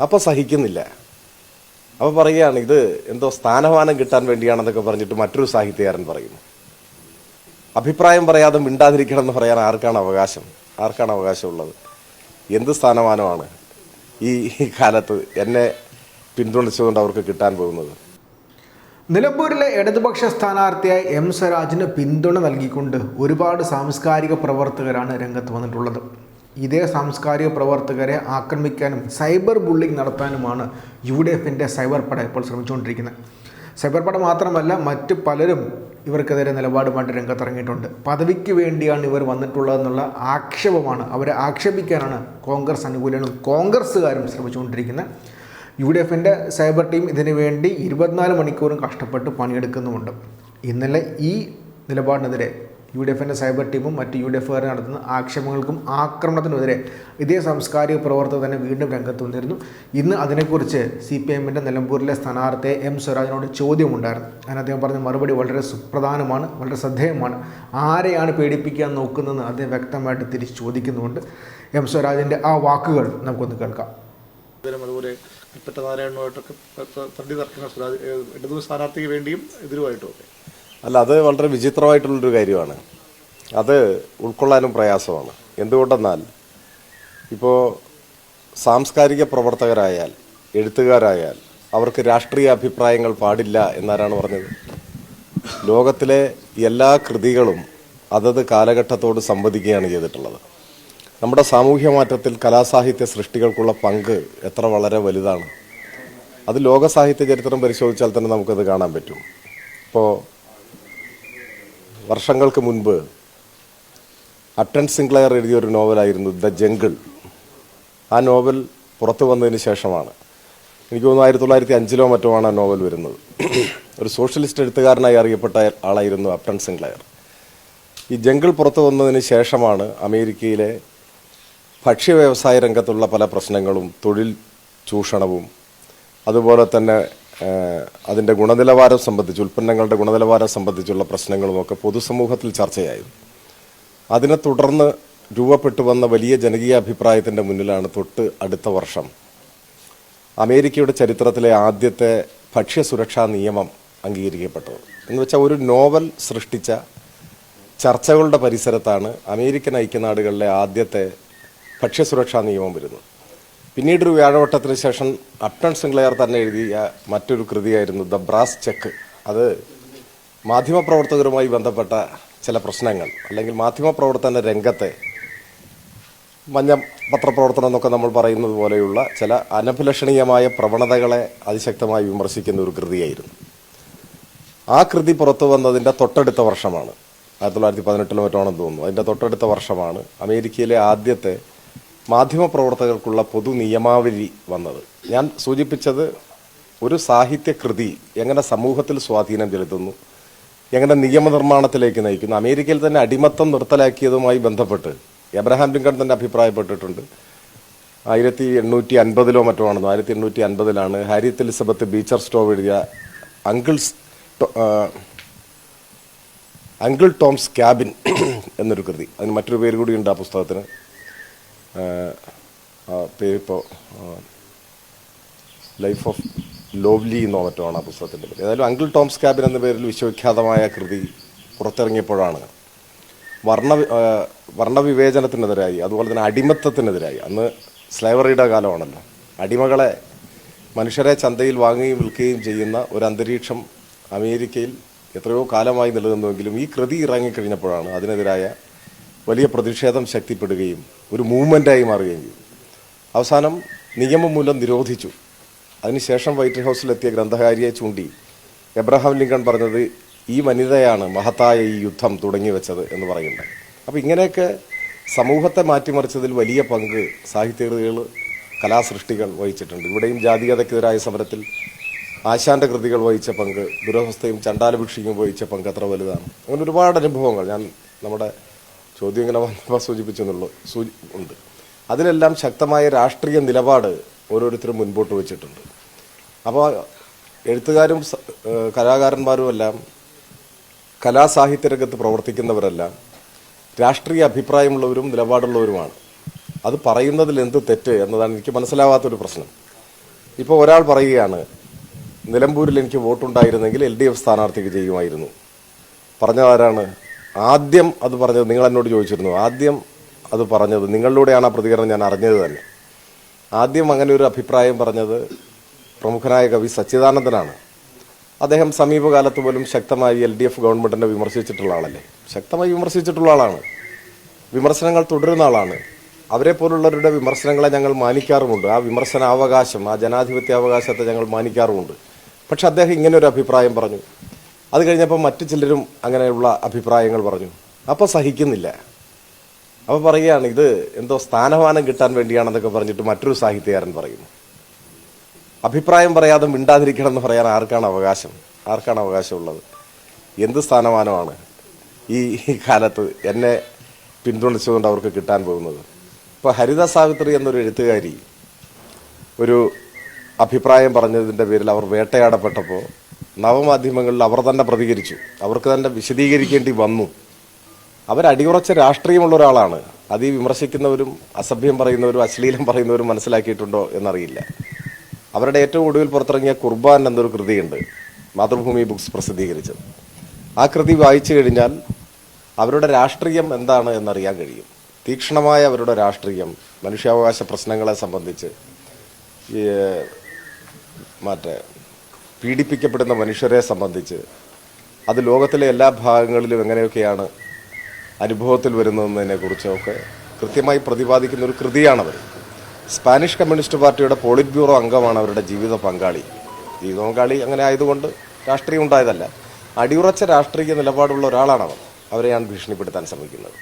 അപ്പോൾ സഹിക്കുന്നില്ല. അപ്പോൾ പറയുകയാണ് ഇത് എന്തോ സ്ഥാനമാനം കിട്ടാൻ വേണ്ടിയാണെന്നൊക്കെ പറഞ്ഞിട്ട് മറ്റൊരു സാഹിത്യകാരൻ പറയുന്നു. അഭിപ്രായം പറയാതെ മിണ്ടാതിരിക്കണം എന്ന് പറയാൻ ആർക്കാണ് അവകാശം? ആർക്കാണ് അവകാശമുള്ളത്? എന്ത് സ്ഥാനമാനമാണ് ഈ കാലത്ത് എന്നെ പിന്തുണച്ചുകൊണ്ട് അവർക്ക് കിട്ടാൻ പോകുന്നത്? നിലമ്പൂരിലെ ഇടതുപക്ഷ സ്ഥാനാർത്ഥിയായി എം സ്വരാജിന് പിന്തുണ നൽകിക്കൊണ്ട് ഒരുപാട് സാംസ്കാരിക പ്രവർത്തകരാണ് രംഗത്ത് വന്നിട്ടുള്ളത്. ഇതേ സാംസ്കാരിക പ്രവർത്തകരെ ആക്രമിക്കാനും സൈബർ ബുള്ളിംഗ് നടത്താനുമാണ് യു ഡി എഫിന്റെ സൈബർ പട ഇപ്പോൾ ശ്രമിച്ചുകൊണ്ടിരിക്കുന്നത്. സൈബർ പട മാത്രമല്ല മറ്റ് പലരും ഇവർക്കെതിരെ നിലപാടുമായിട്ട് രംഗത്തിറങ്ങിയിട്ടുണ്ട്. പദവിക്ക് വേണ്ടിയാണ് ഇവർ വന്നിട്ടുള്ളതെന്നുള്ള ആക്ഷേപമാണ് അവരെ ആക്ഷേപിക്കാനാണ് കോൺഗ്രസ് അനുകൂലികളും കോൺഗ്രസ്സുകാരും ശ്രമിച്ചുകൊണ്ടിരിക്കുന്നത്. യു ഡി എഫിന്റെ സൈബർ ടീം ഇതിനു വേണ്ടി ഇരുപത്തിനാല് മണിക്കൂറും കഷ്ടപ്പെട്ട് പണിയെടുക്കുന്നുമുണ്ട്. ഇന്നലെ ഈ നിലപാടിനെതിരെ യു ഡി എഫിന്റെ സൈബർ ടീമും മറ്റ് യു ഡി എഫുകാർ നടത്തുന്ന ആക്ഷേപങ്ങൾക്കും ആക്രമണത്തിനുമെതിരെ ഇതേ സാംസ്കാരിക പ്രവർത്തകർ തന്നെ വീണ്ടും രംഗത്ത് വന്നിരുന്നു. ഇന്ന് അതിനെക്കുറിച്ച് സി പി എമ്മിന്റെ നിലമ്പൂരിലെ സ്ഥാനാർത്ഥിയെ എം സ്വരാജിനോട് ചോദ്യമുണ്ടായിരുന്നു. അതിന് അദ്ദേഹം പറഞ്ഞ മറുപടി വളരെ സുപ്രധാനമാണ് വളരെ ശ്രദ്ധേയമാണ്. ആരെയാണ് പേടിപ്പിക്കാൻ നോക്കുന്നതെന്ന് അദ്ദേഹം വ്യക്തമായിട്ട് തിരിച്ച് ചോദിക്കുന്നുണ്ട് എം സ്വരാജിന്റെ ആ വാക്കുകൾ നമുക്കൊന്ന് കേൾക്കാം. അതുപോലെ കൽപ്പറ്റ നാരായണനുമായിട്ടൊക്കെ തണ്ടി തർക്കങ്ങൾ സ്വരാജ് ഇടതു സ്ഥാനാർത്ഥിക്ക് വേണ്ടിയും എതിരുമായിട്ടും ഒക്കെ അല്ല അത് വളരെ വിചിത്രമായിട്ടുള്ളൊരു കാര്യമാണ്. അത് ഉൾക്കൊള്ളാനും പ്രയാസമാണ്. എന്തുകൊണ്ടെന്നാൽ ഇപ്പോൾ സാംസ്കാരിക പ്രവർത്തകരായാൽ എഴുത്തുകാരായാൽ അവർക്ക് രാഷ്ട്രീയ അഭിപ്രായങ്ങൾ പാടില്ല എന്നാരാണ് പറഞ്ഞത്? ലോകത്തിലെ എല്ലാ കൃതികളും അതത് കാലഘട്ടത്തോട് സംവദിക്കുകയാണ് ചെയ്തിട്ടുള്ളത്. നമ്മുടെ സാമൂഹ്യ മാറ്റത്തിൽ കലാസാഹിത്യ സൃഷ്ടികൾക്കുള്ള പങ്ക് എത്ര വളരെ വലുതാണ്. അത് ലോക സാഹിത്യ ചരിത്രം പരിശോധിച്ചാൽ തന്നെ നമുക്കത് കാണാൻ പറ്റും. ഇപ്പോൾ വർഷങ്ങൾക്ക് മുൻപ് അട്ടൻ സിംഗ്ലയർ എഴുതിയ ഒരു നോവലായിരുന്നു ദ ജംഗിൾ. ആ നോവൽ പുറത്തു വന്നതിന് ശേഷമാണ്. എനിക്ക് തോന്നുന്നു ആയിരത്തി തൊള്ളായിരത്തി അഞ്ചിലോ മറ്റോ ആണ് ആ നോവൽ വരുന്നത്. ഒരു സോഷ്യലിസ്റ്റ് എഴുത്തുകാരനായി അറിയപ്പെട്ട ആളായിരുന്നു അപ്റ്റൺ സിംഗ്ലെയർ. ഈ ജംഗിൾ പുറത്തു വന്നതിന് ശേഷമാണ് അമേരിക്കയിലെ ഭക്ഷ്യ വ്യവസായ രംഗത്തുള്ള പല പ്രശ്നങ്ങളും തൊഴിൽ ചൂഷണവും അതുപോലെ തന്നെ അതിന്റെ ഗുണനിലവാരം സംബന്ധിച്ച് ഉൽപ്പന്നങ്ങളുടെ ഗുണനിലവാരം സംബന്ധിച്ചുള്ള പ്രശ്നങ്ങളുമൊക്കെ പൊതുസമൂഹത്തിൽ ചർച്ചയായിരുന്നു. അതിനെ തുടർന്ന് രൂപപ്പെട്ടു വന്ന വലിയ ജനകീയ അഭിപ്രായത്തിന്റെ മുന്നിലാണ് തൊട്ട് അടുത്ത വർഷം. അമേരിക്കയുടെ ചരിത്രത്തിലെ ആദ്യത്തെ ഭക്ഷ്യസുരക്ഷാ നിയമം അംഗീകരിക്കപ്പെട്ടത്. എന്ന് വെച്ചാൽ ഒരു നോവൽ സൃഷ്ടിച്ച ചർച്ചകളുടെ പരിസരത്താണ് അമേരിക്കൻ ഐക്യനാടുകളിലെ ആദ്യത്തെ ഭക്ഷ്യസുരക്ഷാ നിയമം വരുന്നത്. പിന്നീട് ഒരു വ്യാഴവട്ടത്തിന് ശേഷം അപ്റ്റൺ സിംഗ്ലയർ തന്നെ എഴുതിയ മറ്റൊരു കൃതിയായിരുന്നു ദ ബ്രാസ് ചെക്ക്. അത് മാധ്യമപ്രവർത്തകരുമായി ബന്ധപ്പെട്ട ചില പ്രശ്നങ്ങൾ. അല്ലെങ്കിൽ മാധ്യമപ്രവർത്തന രംഗത്തെ മഞ്ഞ പത്രപ്രവർത്തനം എന്നൊക്കെ നമ്മൾ പറയുന്നത് പോലെയുള്ള ചില അനഭിലഷണീയമായ പ്രവണതകളെ അതിശക്തമായി വിമർശിക്കുന്ന ഒരു കൃതിയായിരുന്നു. ആ കൃതി പുറത്തു വന്നതിന്റെ തൊട്ടടുത്ത വർഷമാണ്. ആയിരത്തി തൊള്ളായിരത്തി പതിനെട്ടിലോ മറ്റാണെന്ന് തോന്നുന്നു. അതിന്റെ തൊട്ടടുത്ത വർഷമാണ് അമേരിക്കയിലെ ആദ്യത്തെ മാധ്യമപ്രവർത്തകർക്കുള്ള പൊതു നിയമാവലി വന്നത്. ഞാൻ സൂചിപ്പിച്ചത് ഒരു സാഹിത്യകൃതി എങ്ങനെ സമൂഹത്തിൽ സ്വാധീനം ചെലുത്തുന്നു എങ്ങനെ നിയമനിർമ്മാണത്തിലേക്ക് നയിക്കുന്നു. അമേരിക്കയിൽ തന്നെ അടിമത്തം നിർത്തലാക്കിയതുമായി ബന്ധപ്പെട്ട് എബ്രഹാം ലിങ്കൺ തന്നെ അഭിപ്രായപ്പെട്ടിട്ടുണ്ട്. ആയിരത്തി എണ്ണൂറ്റി അൻപതിലോ മറ്റോ ആണെന്നോ ആയിരത്തി എണ്ണൂറ്റി അൻപതിലാണ് ഹാരിത്ത് എലിസബത്ത് ബീച്ചർ സ്റ്റോവ് എഴുതിയ അങ്കിൾസ് അങ്കിൾ ടോംസ് ക്യാബിൻ എന്നൊരു കൃതി. അതിന് മറ്റൊരു പേര് കൂടി ഉണ്ട് ആ പുസ്തകത്തിന് പേരിപ്പോൾ ലൈഫ് ഓഫ് ലോവ്ലി എന്നോ മറ്റോ ആ പുസ്തകത്തിന്റെ പേര്. ഏതായാലും അങ്കിൾ ടോംസ് ക്യാബിൻ എന്ന പേരിൽ വിശ്വവിഖ്യാതമായ കൃതി പുറത്തിറങ്ങിയപ്പോഴാണ്. വർണ വർണവിവേചനത്തിനെതിരായി അതുപോലെ തന്നെ അടിമത്തത്തിനെതിരായി. അന്ന് സ്ലേവറിയുടെ കാലമാണല്ലോ. അടിമകളെ മനുഷ്യരെ ചന്തയിൽ വാങ്ങുകയും വിൽക്കുകയും ചെയ്യുന്ന ഒരു അന്തരീക്ഷം അമേരിക്കയിൽ എത്രയോ കാലമായി നിലനിന്നുവെങ്കിലും ഈ കൃതി ഇറങ്ങിക്കഴിഞ്ഞപ്പോഴാണ് അതിനെതിരായ വലിയ പ്രതിഷേധം ശക്തിപ്പെടുകയും ഒരു മൂവ്മെന്റായി മാറുകയും ചെയ്തു. അവസാനം നിയമം മൂലം നിരോധിച്ചു. അതിനുശേഷം വൈറ്റ് ഹൗസിലെത്തിയ ഗ്രന്ഥകാരിയെ ചൂണ്ടി. എബ്രഹാം ലിങ്കൺ പറഞ്ഞത് ഈ വനിതയാണ് മഹത്തായ ഈ യുദ്ധം തുടങ്ങി വെച്ചത് എന്ന് പറയുന്നത്. അപ്പോൾ ഇങ്ങനെയൊക്കെ സമൂഹത്തെ മാറ്റിമറിച്ചതിൽ വലിയ പങ്ക് സാഹിത്യകൃതികൾ കലാസൃഷ്ടികൾ വഹിച്ചിട്ടുണ്ട്. ഇവിടെയും ജാതീയതയ്ക്കെതിരായ സമരത്തിൽ ആശാന്റെ കൃതികൾ വഹിച്ച പങ്ക് ദുരവസ്ഥയും ചണ്ടാലഭിക്ഷിക്കും വഹിച്ച പങ്ക് അത്ര വലുതാണ്. അങ്ങനെ ഒരുപാട് അനുഭവങ്ങൾ ഞാൻ നമ്മുടെ ചോദ്യം ഇങ്ങനെ വന്നപ്പോൾ സൂചിപ്പിച്ചെന്നുള്ളൂ സൂചി ഉണ്ട്. അതിലെല്ലാം ശക്തമായ രാഷ്ട്രീയ നിലപാട് ഓരോരുത്തരും മുൻപോട്ട് വെച്ചിട്ടുണ്ട്. അപ്പോൾ എഴുത്തുകാരും കലാകാരന്മാരും എല്ലാം കലാസാഹിത്യ രംഗത്ത് പ്രവർത്തിക്കുന്നവരെല്ലാം രാഷ്ട്രീയ അഭിപ്രായമുള്ളവരും നിലപാടുള്ളവരുമാണ്. അത് പറയുന്നതിൽ എന്ത് തെറ്റ് എന്നതാണ് എനിക്ക് മനസ്സിലാവാത്തൊരു പ്രശ്നം. ഇപ്പോൾ ഒരാൾ പറയുകയാണ് നിലമ്പൂരിൽ എനിക്ക് വോട്ടുണ്ടായിരുന്നെങ്കിൽ എൽ ഡി എഫ് സ്ഥാനാർത്ഥിക്ക് ചെയ്യുമായിരുന്നു. പറഞ്ഞതാരാണ്? ആദ്യം അത് പറഞ്ഞത് നിങ്ങൾ എന്നോട് ചോദിച്ചിരുന്നു. ആദ്യം അത് പറഞ്ഞത് നിങ്ങളിലൂടെയാണ് ആ പ്രതികരണം ഞാൻ അറിഞ്ഞത് തന്നെ. ആദ്യം അങ്ങനെ ഒരു അഭിപ്രായം പറഞ്ഞത് പ്രമുഖനായ കവി സച്ചിദാനന്ദനാണ്. അദ്ദേഹം സമീപകാലത്ത് പോലും ശക്തമായി എൽ ഡി എഫ് ഗവൺമെന്റിനെ വിമർശിച്ചിട്ടുള്ള ആളല്ലേ? ശക്തമായി വിമർശിച്ചിട്ടുള്ള ആളാണ്. വിമർശനങ്ങൾ തുടരുന്ന ആളാണ്. അവരെ പോലുള്ളവരുടെ വിമർശനങ്ങളെ ഞങ്ങൾ മാനിക്കാറുമുണ്ട്. ആ വിമർശനാവകാശം ആ ജനാധിപത്യാവകാശത്തെ ഞങ്ങൾ മാനിക്കാറുമുണ്ട്. പക്ഷെ അദ്ദേഹം ഇങ്ങനെ ഒരു അഭിപ്രായം പറഞ്ഞു. അത് കഴിഞ്ഞപ്പോൾ മറ്റു ചിലരും അങ്ങനെയുള്ള അഭിപ്രായങ്ങൾ പറഞ്ഞു. അപ്പോൾ സഹിക്കുന്നില്ല. അപ്പോൾ പറയുകയാണ് ഇത് എന്തോ സ്ഥാനമാനം കിട്ടാൻ വേണ്ടിയാണെന്നൊക്കെ പറഞ്ഞിട്ട് മറ്റൊരു സാഹിത്യകാരൻ പറയുന്നു. അഭിപ്രായം പറയാതെ മിണ്ടാതിരിക്കണം എന്ന് പറയാൻ ആർക്കാണ് അവകാശം? ആർക്കാണ് അവകാശമുള്ളത്? എന്ത് സ്ഥാനമാനമാണ് ഈ കാലത്ത് എന്നെ പിന്തുണച്ചുകൊണ്ട് അവർക്ക് കിട്ടാൻ പോകുന്നത്? ഇപ്പോൾ ഹരിത സാവിത്രി എന്നൊരു എഴുത്തുകാരി ഒരു അഭിപ്രായം പറഞ്ഞതിന്റെ പേരിൽ അവർ വേട്ടയാടപ്പെട്ടപ്പോൾ നവമാധ്യമങ്ങളിൽ അവർ തന്നെ പ്രതികരിച്ചു. അവർക്ക് തന്നെ വിശദീകരിക്കേണ്ടി വന്നു. അവരടിയുറച്ച രാഷ്ട്രീയമുള്ള ഒരാളാണ്. അത് ഈ വിമർശിക്കുന്നവരും അസഭ്യം പറയുന്നവരും അശ്ലീലം പറയുന്നവരും മനസ്സിലാക്കിയിട്ടുണ്ടോ എന്നറിയില്ല. അവരുടെ ഏറ്റവും ഒടുവിൽ പുറത്തിറങ്ങിയ കുർബാൻ എന്നൊരു കൃതിയുണ്ട് മാതൃഭൂമി ബുക്സ് പ്രസിദ്ധീകരിച്ചത്. ആ കൃതി വായിച്ചു കഴിഞ്ഞാൽ അവരുടെ രാഷ്ട്രീയം എന്താണ് എന്നറിയാൻ കഴിയും. തീക്ഷ്ണമായ അവരുടെ രാഷ്ട്രീയം മനുഷ്യാവകാശ പ്രശ്നങ്ങളെ സംബന്ധിച്ച് മറ്റേ പീഡിപ്പിക്കപ്പെടുന്ന മനുഷ്യരെ സംബന്ധിച്ച് അത് ലോകത്തിലെ എല്ലാ ഭാഗങ്ങളിലും എങ്ങനെയൊക്കെയാണ് അനുഭവത്തിൽ വരുന്നതെന്നതിനെ കുറിച്ചൊക്കെ കൃത്യമായി പ്രതിപാദിക്കുന്ന ഒരു കൃതിയാണവർ സ്പാനിഷ് കമ്മ്യൂണിസ്റ്റ് പാർട്ടിയുടെ പോളിറ്റ് ബ്യൂറോ അംഗമാണ് അവരുടെ ജീവിത പങ്കാളി. ജീവിത പങ്കാളി അങ്ങനെ ആയതുകൊണ്ട് രാഷ്ട്രീയം ഉണ്ടായതല്ല. അടിയുറച്ച രാഷ്ട്രീയ നിലപാടുള്ള ഒരാളാണ് അവർ അവരെയാണ് ഭീഷണിപ്പെടുത്താൻ ശ്രമിക്കുന്നത്.